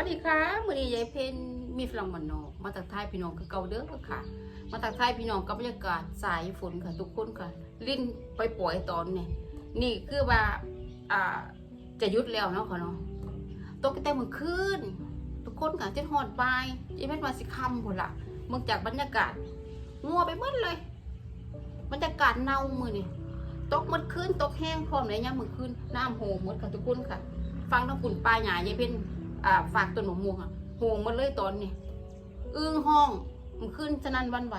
สวัสดีค่ะมือนี้ยายเพนมีฝรั่งมันนอกมาจากทายพี่น้องคือเก่าเด้อค่ะ มาจากทายพี่น้องกับบรรยากาศสายฝนค่ะทุกคนค่ะ ลิ้นไปปล่อยตอนเนี่ยนี่คือว่าอ่าจะยุดแล้วเนาะค่ะเนาะตกแต่เมื่อคืนทุกคนค่ะจนหอดปลายยายเพนมาสิคำพุ่นละเมืองจากบรรยากาศงัวไปหมดเลยบรรยากาศเน่ามือนี่ตกหมดคืนตกแห้งพร้อมเลยเนี่ยามมือคืนน้ำโหมหมดค่ะทุกคนค่ะ ฟังทั้งปุ่นปลายหยายายเพน อ่าฝากต้นหมม่วงอะโหงมาเลยตอนนี้อึ้งห้องมันขึ้นฉนันวันไหว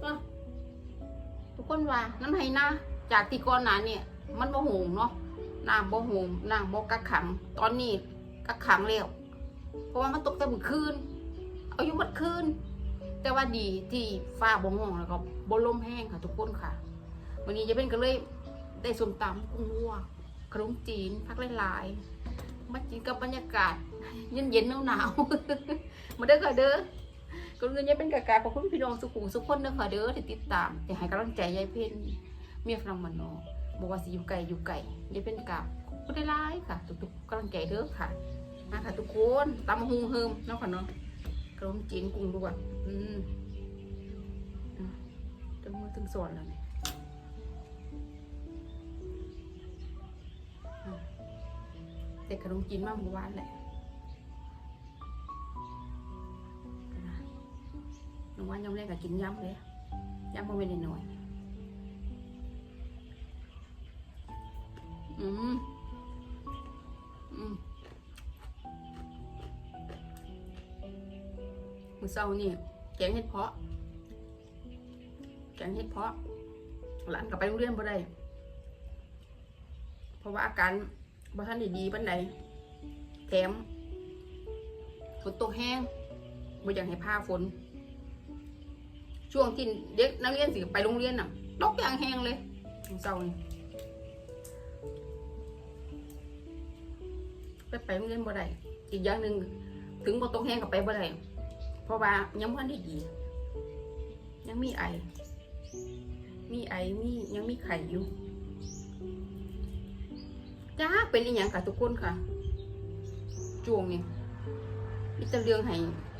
เอ้อทุกคนว่าน้ำไห้นะจากที่ก่อนหน้าเนี่ย มันบ่โหงเนาะน้ำบ่โหงน้ำบ่กักขัง ตอนนี้กักขังแล้วเพราะว่ามันตกแต่เมื่อคืนเอายู่หมดคืนแต่ว่าดีที่ฟ้าบ่ห้องแล้วก็บ่ลมแห้งค่ะทุกคนค่ะ วันนี้จะเป็นก็เลยได้สมตำกุ้งวัวขนมจีนพักหลาย มากินกับบรรยากาศ เย็นเย็นหนาวหนาวมาเด้อค่ะเด้อก็เงินยายเป็นกากาขอบคุณพี่น้องสุขุมสุขคนเด้อค่ะเด้อที่ติดตามที่ให้กำลังใจยายเพ็ญเมียฝรั่งมันนอบอกว่าสิอยู่ไกลอยู่ไกลยายเป็นกาบขอบคุณได้ร้ายค่ะ ทุกๆกำลังใจเด้อค่ะมาค่ะทุกคนตำบักหุงเฮิมนาะค่ะเนาะขนมจีนกุ้งลวกอืมอะจนมือถึงสอนแล้วเนี่ย แต่ขนมจีนมาเมื่อวานแหละน้องว่ายำแรกก็กินยำเลยยำพอไม่ได้หน่อยอืมอืมมือเศร้านี่แกงเห็ดเพาะแกงเห็ดเพาะหลานกลับไปโรงเรียนบ่ได้ เพราะว่าอาการ บ่ทันด้ดีปานใดแถมฝนตกแห้งบ่อยากให้ผ้าฝน ช่วงที่เด็กนักเรียนสิไปโรงเรียนน่ะตกอย่างแห้งเลยเศร้านี่ไปไปโรงเรียนบ่ได้อีกอย่างหนึ่งถึงบ่ตกแห้งกับไปบ่ได้เพราะว่ายังพันได้ดียังมีไอ มีไอมียังมีไข่อยู่ จ้าเป็นอีหยังค่ะทุกคนค่ะช่วงนี้มีแต่เรื่องให้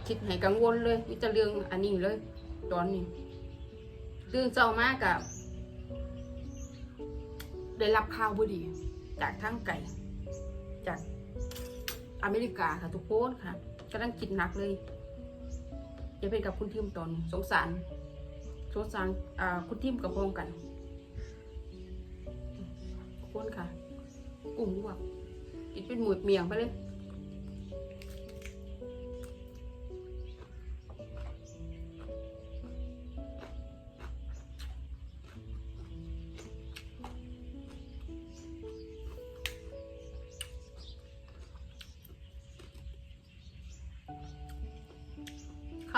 คิดให้กังวลเลยมีแต่เรื่องอันนี้เลย ตอนนี้ตื่นเช้ามากกับได้รับข่าวบดี จากทางไก่ จากอเมริกาค่ะทุกคนค่ะกำลังคิดหนักเลยจะเป็นกับคุณทิมตอน สงสาร สงสารคุณทิมกับพงกันทุกคนค่ะ กลุ่มลวกกินเป็นหมูดเมียงไปเลยข้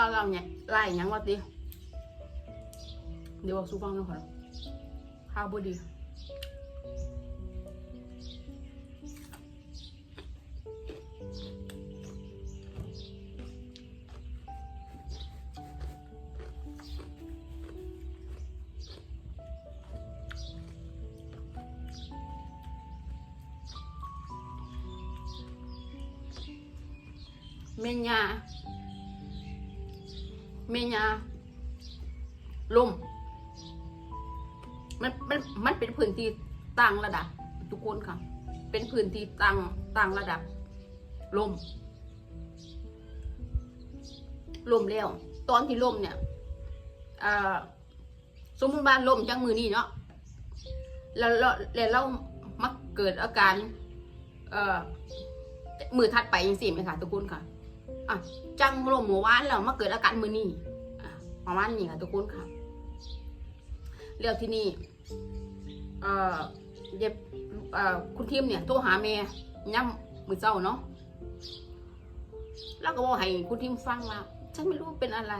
าวเราเนี่ยไล่ยังวะติเดี๋ยวสู้ฟังนะค่ะข้าวบดี เมนยาเมียาลมมันมันมันเป็นพื้นที่ต่างระดับ ทุกคนค่ะ เป็นพื้นที่ต่างต่างระดับลมลมแล้วตอนที่ลมเนี่ยสมมติว่าลมจังมือนี่เนาะแล้วแล้วแล้วเรามักเกิดอาการ เอ่อมือถัดไปยังสิไหมคะทุกคนค่ะ อะจังลมเมื่อวานแล้วมาเกิดอาการมือนี่อะประมาณนี้ค่ะทุกคนค่ะแล้วที่นี่เอ่อเย็บเอ่อคุณทีมเนี่ยโทรหาแม่ย่ำมือเจ้าเนาะแล้วก็บอกให้คุณทีมฟังว่าฉันไม่รู้เป็นอะไร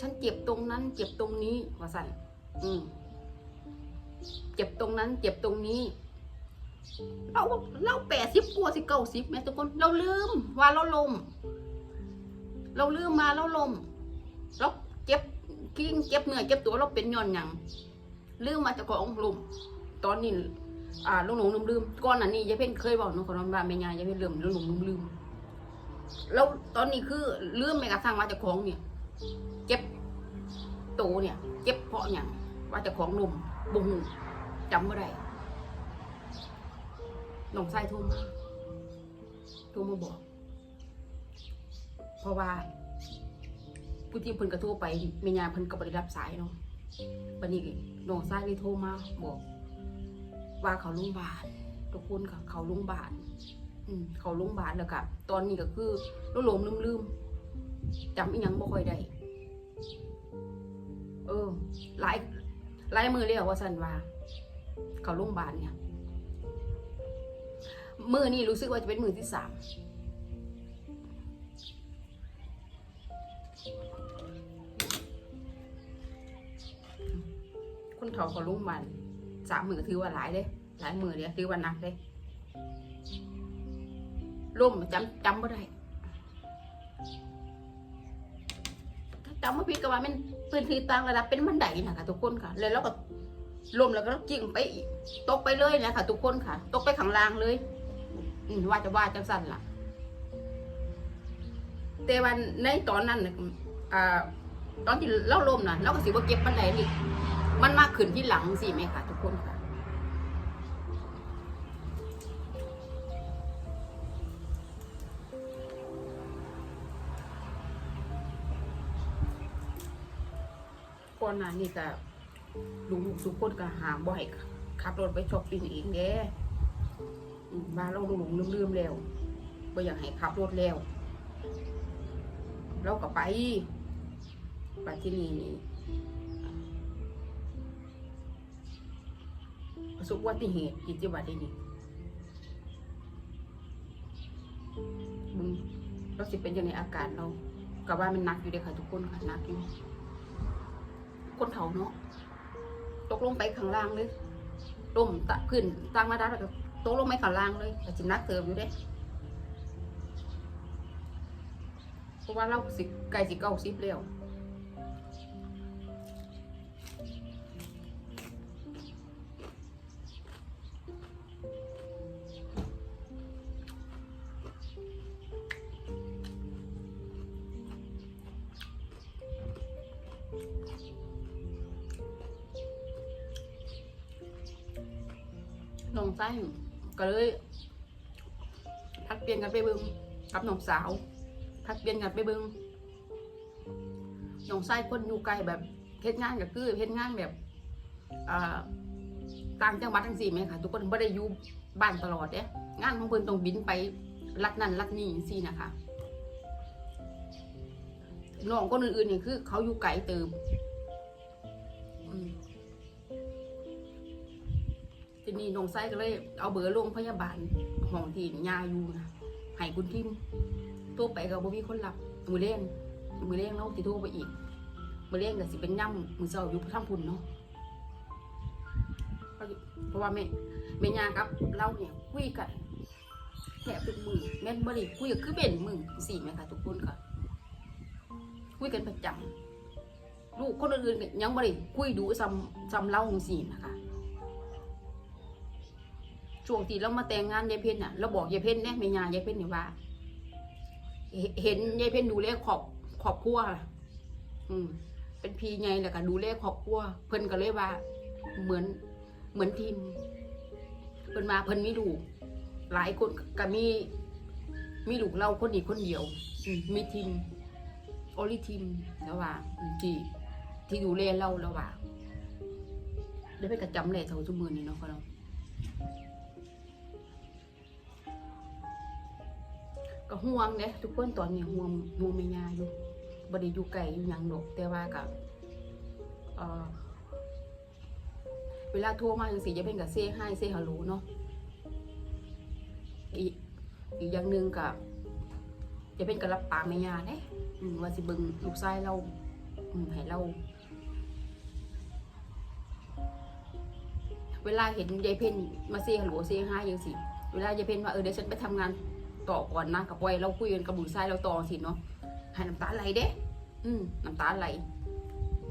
ฉันเจ็บตรงนั้น เจ็บตรงนี้ว่าสั่นอืมเจ็บตรงนั้น เจ็บตรงนี้ เราเราแปดสิบกว่าสิเก้าสิบแม่ทุกคน เราลืมว่าเราลม เราลืมมาแล้วลมเราเจ็บกิ้งเจ็บเนื้อเจ็บตัวเราเป็นย้อนหยังลืมมาจากของลมตอนนี้อ่าลุงหลงลืมลืมก่อนอันนี้ยายเพ่นเคยบอกหนูคนนั้นว่าแม่ยายยายเพ่นลืมลุงหลงลืมลืมแล้วตอนนี้คือลืมแม้กระทั่งว่าเจะของเนี่ย เจ็บโตเนี่ย เจ็บเพราะอย่างว่าเจะของนมบ่งจำไม่ได้น้องชายโทรมาโทรมาบอก เพราะว่าผู้ที่เพิ่นกระโทรไปเมียาเพิ่นก็บ่ได้รับสายเนาะบัดนี้น้องชายเลยโทรมาบอกว่าเขาโรงพยาบาลทุกคนค่ะเขาโรงพยาบาลเขาโรงพยาบาลแล้วก็ตอนนี้ก็คือหลงๆลืมๆจำอีหยังบ่ค่อยได้เออหลายหลายมือแล้วว่าซั่นว่า เขาโรงพยาบาลเนี่ยมือนี่รู้สึกว่าจะเป็นมือที่สาม คนเฒ่าเขาลุ่มมันสามมือถือว่าหลายเด้หลายมือเดียถือว่านักเด้ล่มจำจำไม่ได้ถ้าจำไม่ผิดก็ว่ามันพื้นที่ต่างระดับเป็นบันไดนะคะทุกคนค่ะเลยแล้วก็ล่มแล้วก็กิ่งไปอีกตกไปเลยนะคะทุกคนค่ะ ตกไปข้างล่างเลยว่าจะว่าจังสั่นล่ะ แต่วันในตอนนั้นอ่าตอนที่เล่าลมนะเราก็สิว่าเก็บมันไหนนี่ มันมากขึ้นที่หลังสิไหมคะทุกคนค่ะก่อนหน้านี้ก็ลุงสุกคนก็หาบ่อยขับรถไปช้อปปิ้งเองเด้มาเราหลงลืมๆแล้วบ่อยากให้ขับรถแล้วเราก็ไปไปที่นี่ ประสบอุบัติเหตุกิจวัตรได้นี่มึงเราสิเป็นอยังไงอาการเรากับว่ามันหนักอยู่เด้อค่ะทุกคนค่ะหนักอยู่คนเฒ่าเนาะตกลงไปข้างล่างเลยล่มตะขึ้นตั้งมาได้แล้วก็ตกลงไปข้างล่างเลยแต่สินักเติมอยู่เด้เพราะว่าเราสิไก่สิเก้าสิบแล้ว ก็เลยพัดเปลี่ยนกันไปเบิ่งกับน้องสาวพัดเปลี่ยนกันไปเบิงน้องไส้คนอยู่ไกลแบบเฮ็ดงานก็คือเฮ็ดงานแบบต่างจังหวัดทั้งสี่ไหมค่ะ ทุกคนไม่ได้อยู่บ้านตลอดเด้งานของเพิ่นต้องบินไปรัดนั่นรัดนี่สินะคะน้องคนอื่นๆนี่คือ เขาอยู่ไกลเติมอืม นี้น้องไส้ก็เลย เอาเบอร์โรงพยาบาลของที่ยาอยู่นะให้คุณทิมโทรไปก็บ่มีคนรับมือเลี้ยงมือเลี้ยงเราสิโทรไปอีกมือเลี้ยงก็สิเป็นย่ำมือเช้าอยู่ทางพุ่นเนาะเพราะว่าแม่แม่ยากับ เราเนี่ยคุยกันแทบทุกมือแม่นบ่ได้คุยก็คือเป็นมือสี่แม่ค่ะทุกคนค่ะคุยกันประจำลูกคนอื่นๆก็ยังบ่ได้คุยดูซ้ำซ้ำเล่าจังซี่นะคะ ช่วงที่เรามาแต่งงานยายเพ็ญน่ะเราบอกยายเพ็ญเนี่ยแม่ยายายเพ็ญนี่ว่า เห็นยายเพ็ญดูแลครอบครอบครัวอืม เป็นพี่ไงแล้วก็ดูแลครอบครัวเพิ่นก็เลยว่า เหมือนเหมือนทีมเพิ่นมาเพิ่นมีลูกหลายคนก็มีมีลูกเราคนนี้คนเดียวอืมีทีมโอลิทีมแล้วว่าที่ที่ดูแลเราแล้วว่าเดี๋ยวไปกระจำเลยเท่าชั่วมือนี่เนาะเขาเนาะ ก็ห่วงเด้ทุกคนตอนนี้ห่วงห่วงแม่ยาอยู่บ่ได้อยู่ไกลอยู่หยังดอกแต่ว่ากับเอ่อเวลาโทรมาจังซี่จะเป็นกับเซฮายเซ่ฮัลโหลเนาะอีกอีกอย่างหนึงกับจะเป็นกับรับปากแม่ยาเด้อืมว่าสิเบิ่งลูกชายเราให้เรา เวลาเห็นยายเพ็ญมาเซ่ฮัลโหลเซฮายจังซี่เวลายายเพ็ญว่าเออเดี๋ยวฉันไปทำงาน ต่อก่อนนะกับปอยเราคุยกันกับบุญทรายเราต่อสิเนาะให้น้ำตาไหลเด้อืมน้ำตาไหล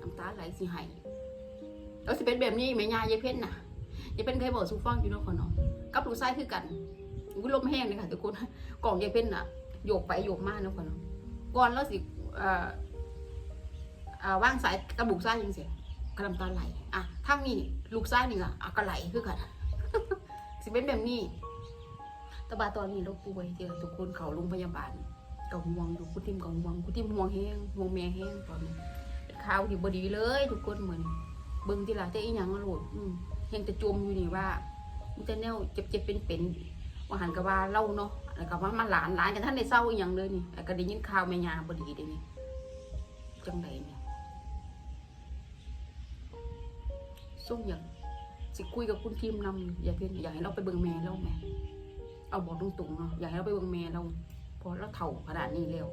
น้ำตาไหลสิให้แล้วสิเป็นแบบนี้แม่ยายยายเพ่นน่ะยายเพ่นเคยบอกสุฟังอยู่เนาะคนเนาะกับลูกทรายคือกันอุ้ยลมแห้งเลยค่ะทุกคนกล่องยายเพ่นน่ะโยกไปโยกมาเนาะพ่อเนาะก่อนแล้วสิอ่ออ่าว่างสายกระบุกซ้ายยังเสียกระลำตาไหลอะทางนี้ลูกซ้ายนี่ก็อะก็ไหลคือกันสิเป็นแบบนี้ แต่บาตอนนี้เราป่วยเจอทุกคนเขาโรงพยาบาลก็ห่วงอยู่คุณทิมก็ห่วงคุณทิมห่วงแห้งห่วงแม่แห้งตอนนี้ข่าวที่บดีเลย ทุกคนเหมือนเบิ่งที่ละแต่อีหยังมาโหลดอืมเฮงแต่จมอยู่นี่ว่ามันจะแนวเจ็บเจ็บเป็นเป็นว่าหันกับว่าเล่าเนาะแล้วก็ว่ามาหลานหลานกันท่านได้เศร้าอีหยังเลยนี่ก็ได้ยินข่าวแม่ยาบดีเด้นี่จังไดเนี่ยส่งอย่างสิคุยกับคุณทีมนำอย่าเพียนอยากให้เราไปเบิ่งแม่เราแม่ เอาบอกตรงๆเนาะอยากให้เราไปเบิ่งแม่เราเพอเราเฒ่าขนาดนี้แล้ว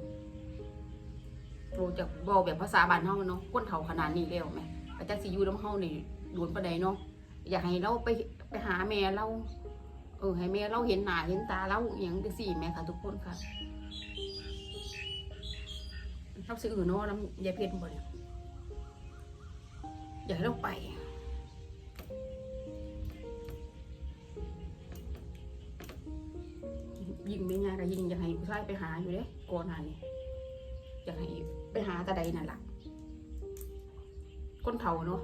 โปรจะบอกแบบภาษาบ้านเฮาเนาะคนเฒ่าขนาดนี้แล้วแหม่อาจารย์สิอยู่น้ำเฮานี่โดนปานใดเนาะอยากให้เราไปไปหาแม่เรา เออให้แม่เราเห็นหน้าเห็นตาเราอย่างจังซี่แม่ค่ะทุกคนค่ะเราซื้ออื่นเนาะน้ำยายเพชรบ่เนี่ยอยากให้เราไป ยิงไม่ง่ายก็ยิงอยากให้ผู้ชายไปหาอยู่เด้ก่อนหน้านี้อยากให้ไปหาตาใดนั่นล่ะคนเฒ่าเนาะ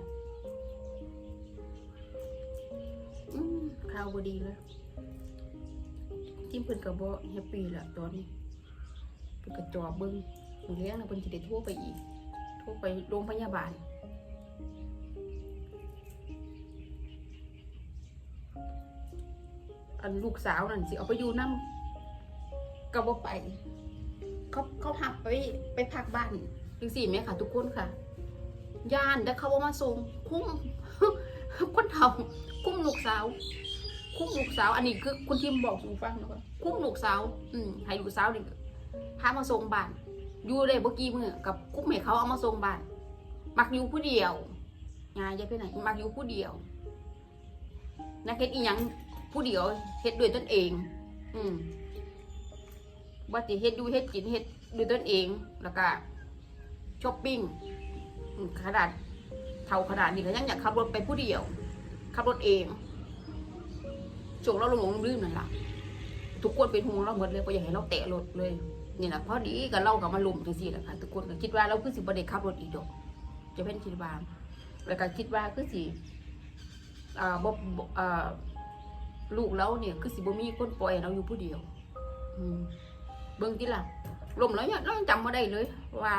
ข่าวบดีเลยจิ้มเพิ่นกับบ่แฮปปี้ละตอนนี้เพิ่นก็จอบเบิ่งมื้อแลงนะเพิ่นสิได้โทรไปอีกโทรไปโรงพยาบาลอันลูกสาวนั่นสิเอาไปอยู่น้ำ ก็บ่ไป เขาเขาหับไปไปพักบ้านจังสี่ไหมค่ะ ทุกคนค่ะย่านแต่เขาบ่มาส่งคุ้มคนเฒ่าคุ้มลูกสาว คุ้มลูกสาว อันนี้คือคุณทิมบอกสู่ฟังนะคะคุ้มลูกสาว อืมให้ลูกสาวนี่พามาส่งบ้านอยู่ได้บ่กี่มื้อกับคุ้มให้เขาเอามาส่งบ้านมักอยู่ผู้เดียวงานยายไปไหนมักอยู่ผู้เดียวนักเฮ็ดอีหยังผู้เดียวเฮ็ดด้วยตนเอง อืม ว่าสิเฮ็ดอยู่เฮ็ดกินเฮ็ดด้วยตนเองแล้วก็ช้อปปิ้งขนาดเท่าขนาดนี้ก็ยังอยากขับรถไปผู้เดียว ขับรถเองช่วงเราหลงลืมนั่นล่ะทุกคนเป็นห่วงเราหมดเลยเพราะอยากให้เราแตะรถเลยนี่แหละพอดีกับเรากับมาลุมจังซี่แหละค่ะทุกคนก็คิดว่าเราคือสิบ่ได้ขับรถอีกดอกจะเป็นคิดว่าแล้วก็คิดว่าคือสิอ่าบบอ่าลูกเราเนี่ยคือสิบ่มีคนปล่อยเราอยู่ผู้เดียว อืม เบิ่งที่ละลมแล้วเนี่ยเรายังจำมาได้เลยว่า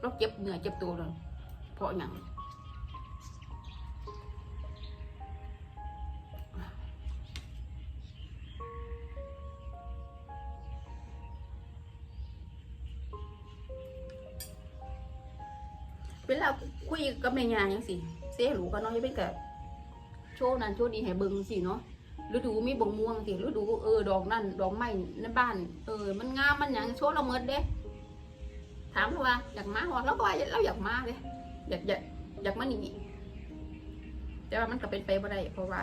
เราเจ็บเหนื่อยเจ็บตัวเลยเพราะอย่างเวลาคุยกับแม่ยาอย่างสิเสียรู้กันเนาะจะเป็นกับโชว์นั้นโชว์นี้ให้เบิ่งสิเนาะ ฤดูมีบงม่วงสิฤดูเออดอกนั่นดอกไม้ในบ้าน เออ มันงามมันหยังโชว์เราเมิดเด้ ถามเราว่าอยากมาว่าเราก็ว่าเราอยากมาเด้อยากอยากอยากมาหนีแต่ว่ามันก็เป็นไปไม่ได้เพราะว่า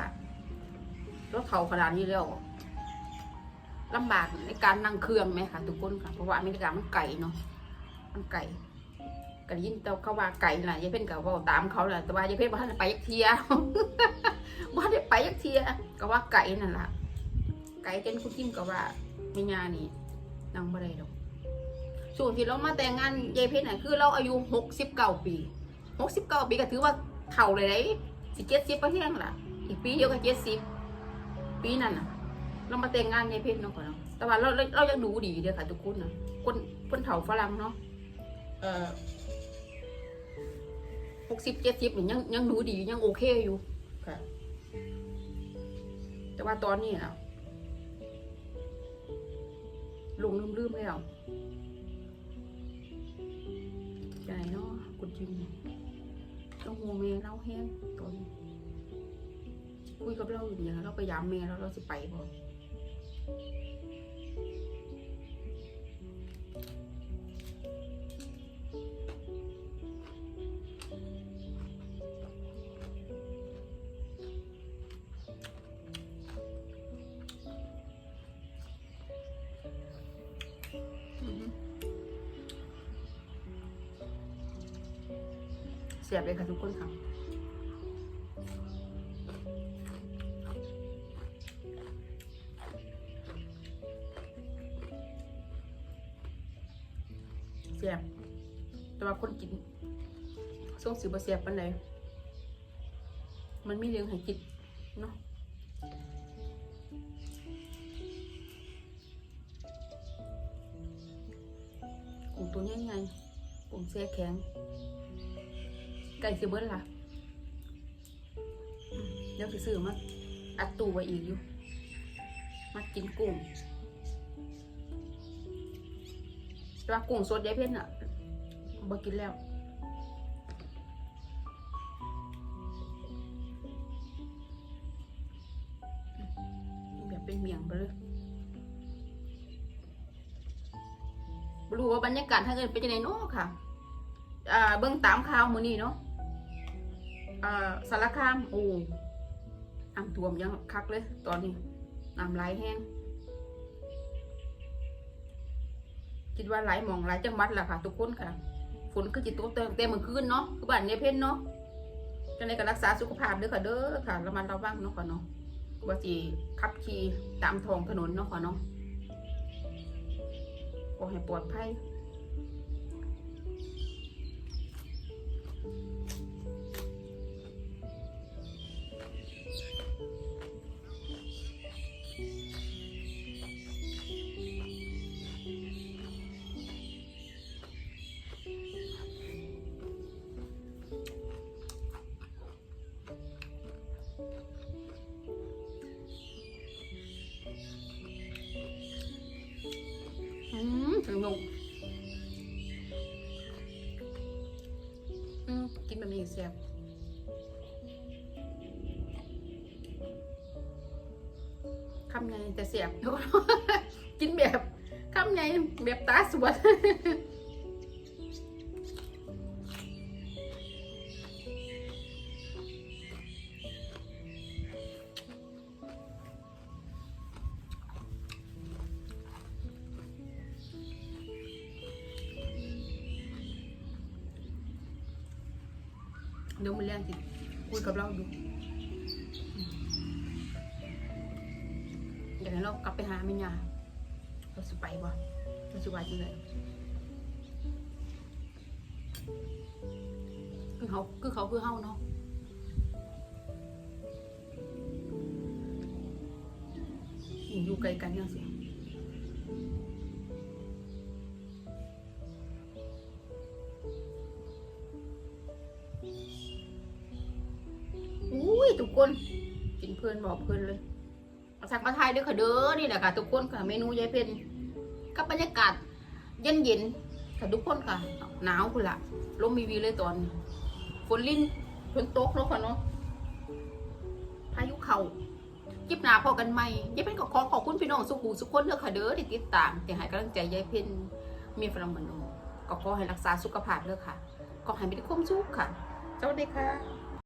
เราเฒ่าขนาดนี้แล้วลำบากในการนั่งเครื่องไหมคะทุกคนค่ะเพราะว่าอเมริกามันไก่เนาะมันไก่ก็ยินแต่เขาว่าไก่น่ะยายเพ่นก็เว่าตามเขาแหละแต่ว่ายายเพ่นว่าท่านไปยักเทีย ว่าได้ไปยักเทียก็ว่าไก่นั่นล่ะ ไก่เจนคุณทิมก็ว่าไม่ยานี่นั่งบ่ได้ดอกช่วงที่เรามาแต่งงานยายเพชรน่ะคือเราอายุหกสิบเก้าปีหกสิบเก้าปีก็ถือว่าเฒ่าเลยได้สิเจ็ดสิบประเทศล่ะ อีกปีเดียวก็เจ็ดสิบปีนั่นน่ะ เรามาแต่งงานยายเพชรเนาะก่อนเนาะแต่ว่าเราเรายังดูดีเด้อค่ะทุกคนนะคนคนเฒ่าฝรั่งเนาะเอ่อหกสิบเจ็ดสิบนี่ยังยังดูดียังโอเคอยู่ค่ะ แต่ว่าตอนนี้นะลงลืมๆแล้วใจเนาะกุณจิมต้องหัวเมเล่าแห้งตอนคุยกับเราอย่างเนี่ยเราพยายามเมย์แล้วเราจะไปบ่ สียบเลยค่ะทุกคนค่ะแซ่บแต่ว่าคนกินส่งสิบ่แซ่บปานใดมันไมีเรื่องให้กินเนาะกุ้งตัวใหญ่ๆกุ้งแซ่แข็ง ไก่สิเบิ้ลล่ะเดี๋ยวสิซื้อมาอัดตู้ไว้อีกอยู่ มากินกุ้งแต่ว่ากุ้งสดยายเพ่นอะบ่กินแล้วแบบเป็นเมียงไปเลยรู้ว่าบรรยากาศทางอื่นเป็นยังไงเนาะค่ะ อ่า เบื้องตามข่าวมือนี้เนาะ สารคามโอ้น้ำท่วมยังคักเลย ตอนนี้น้ำไหลแห้งคิดว่าไหลมองไหลายจังหวัดแหละค่ะ ทุกคนค่ะฝนคือจิตตกเต็มเต็มเมื่อคืนเนาะคือบ้านเนเพ่นเนาะจังในการรักษาสุขภาพเด้อค่ะเด้อค่ะระมัดระวังเนาะค่ะเนาะว่าสิขับขี่ตามท้องถนนเนาะค่ะเนาะขอให้ปลอดภัย อืมถึงลงอืมกินแบบนี้เสียบคำไงแต่แซ่บกินแบบคำไงแบบตาสวด เดี๋ยวมันเรื่องสิคุยกับเราดูเดี๋ยวเรากลับไปหาแม่ยาเราสิไปบ่เราสิว่าจังไดคือเขาคือเขาคือเฮาเนาะอยู่ไกลกันยังสิ คนกินเพลินบอกเพลินเลยมาสักมาทายด้วยค่ะเด้อนี่แหละค่ะทุกคนค่ะเมนูยายเพนกับบรรยากาศเย็นเย็นค่ะทุกคนค่ะหนาวคุณละลมมีวีเลยตอนฝนลิ้นฝนตกแล้วค่ะเนาะพายุเข่าจิบหนาพอกันไหมยายเพนก็ขอขอบคุณพี่น้องสุขูสุขคนเด้อค่ะเด้อที่ติดตามที่ให้กำลังใจยายเพนมีฝรั่งมโนก็ขอให้รักษาสุขภาพเด้อค่ะขอให้มีความสุขค่ะสวัสดีค่ะ